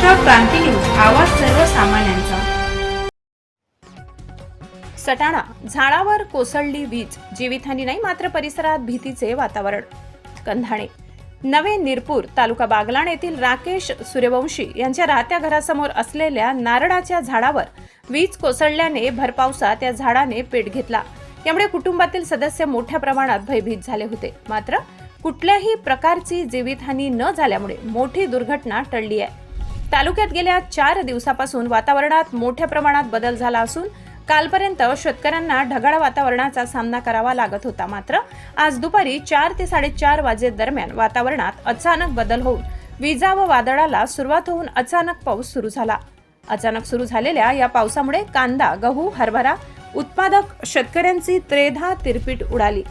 क्रांती news आवाज सर्वसामान्यांचा. सटाणा झाडावर कोसळली वीज जीवितहानी नाही मात्र परिसरात भीतीचे वातावरण. कंधाणे. नवे निरपूर तालुका बागलाण येथील राकेश सूर्यवंशी यांच्या राहत्या घरासमोर असलेल्या नारळाच्या झाडावर वीज कोसळल्याने भरपावसात या झाडाने पेट घेतला. यामुळे कुटुंबातील सदस्य मोठ्या प्रमाणात भयभीत झाले होते. मात्र कुठल्याही प्रकारची जीवितहानी न झाल्यामुळे मोठी दुर्घटना टळली आहे. तालुक्यात गेल्या चार दिवसापासून वातावरणात मोठ्या प्रमाणात बदल झाला असून कालपर्यंत शेतकऱ्यांना ढगाळ वातावरणाचा सामना करावा लागत होता. मात्र आज दुपारी चार ते साडेचार वाजे दरम्यान वातावरणात अचानक बदल होऊन विजा व वादळाला सुरुवात होऊन अचानक पाऊस सुरू झाला. अचानक सुरू झालेल्या या पावसामुळे कांदा गहू हरभरा उत्पादक शेतकऱ्यांची त्रेधा तिरपीट उडाली.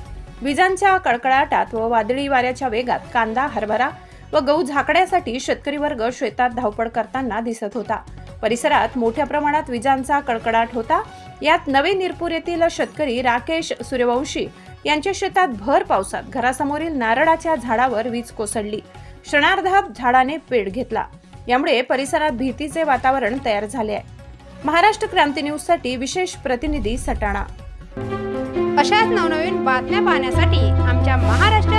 विजांच्या कडकडाटात व वादळी वाऱ्याच्या वेगात कांदा हरभरा व गहू झाकण्यासाठी शेतकरी वर्ग शेतात धावपळ करताना दिसत होता. परिसरात मोठ्या प्रमाणात विजांचा कडकडाट होता. यात नवे निरपूर येथील शेतकरी राकेश सूर्यवंशी यांच्या शेतात भर पावसात घरासमोरील नारळाच्या झाडावर वीज कोसळली. क्षणार्धात झाडाने पेट घेतला. यामुळे परिसरात भीतीचे वातावरण तयार झाले आहे. महाराष्ट्र क्रांती न्यूजसाठी विशेष प्रतिनिधी सटाणा. अशाच नवनवीन बातम्या पाहण्यासाठी आमच्या महाराष्ट्र